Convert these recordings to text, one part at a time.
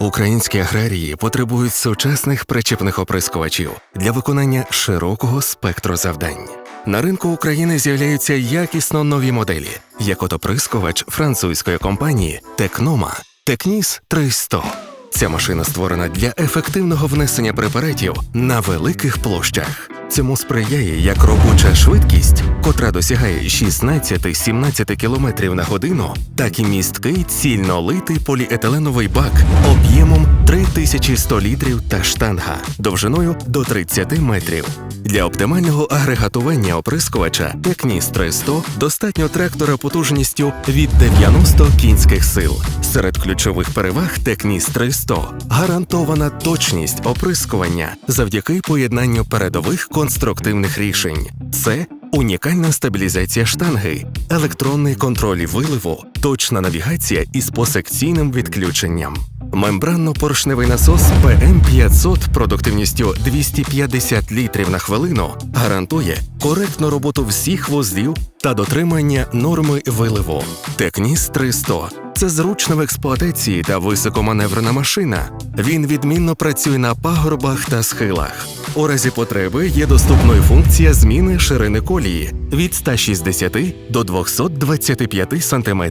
Українські аграрії потребують сучасних причепних оприскувачів для виконання широкого спектру завдань. На ринку України з'являються якісно нові моделі, як от оприскувач французької компанії Текнома Текніс 300. Ця машина створена для ефективного внесення препаратів на великих площах. Цьому сприяє як робоча швидкість, котра досягає 16-17 км на годину, так і місткий цільнолитий поліетиленовий бак об'ємом 3100 літрів та штанга довжиною до 30 метрів. Для оптимального агрегатування оприскувача Текніс 300 достатньо трактора потужністю від 90 кінських сил. Серед ключових переваг Текніс 300 гарантована точність оприскування завдяки поєднанню передових конструктивних рішень. Це унікальна стабілізація штанги, електронний контроль виливу, точна навігація із посекційним відключенням. Мембранно-поршневий насос PM500 продуктивністю 250 літрів на хвилину гарантує коректну роботу всіх вузлів та дотримання норми виливу. Текніс 300 це зручна в експлуатації та високоманеврена машина. Він відмінно працює на пагорбах та схилах. У разі потреби є доступною функція зміни ширини колії від 160 до 225 см.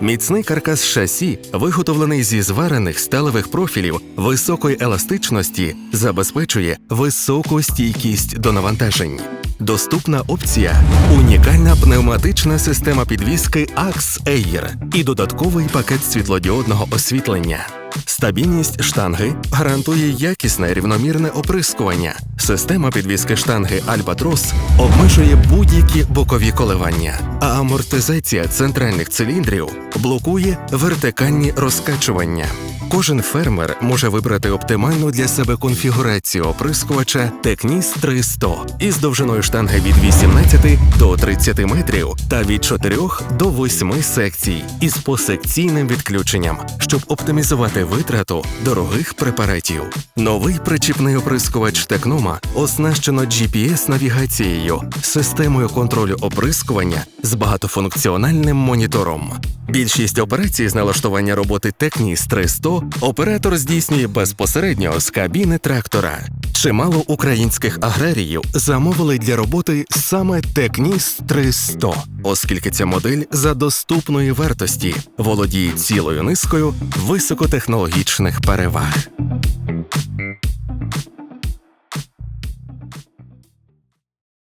Міцний каркас шасі, виготовлений зі зварених сталевих профілів високої еластичності, забезпечує високу стійкість до навантажень. Доступна опція унікальна пневматична система підвіски Ax Air і додатковий пакет світлодіодного освітлення. Стабільність штанги гарантує якісне рівномірне оприскування. Система підвіски штанги Albatros обмежує будь-які бокові коливання, а амортизація центральних циліндрів блокує вертикальні розкачування. Кожен фермер може вибрати оптимальну для себе конфігурацію оприскувача Текніс 300 із довжиною штанги від 18 до 30 метрів та від 4 до 8 секцій із посекційним відключенням, щоб оптимізувати витрату дорогих препаратів. Новий причіпний оприскувач Текнома оснащено GPS-навігацією, системою контролю оприскування з багатофункціональним монітором. Більшість операцій з налаштування роботи Текніс 300 оператор здійснює безпосередньо з кабіни трактора. Чимало українських аграріїв замовили для роботи саме Текніс 300, оскільки ця модель за доступної вартості володіє цілою низкою високотехнологічних переваг.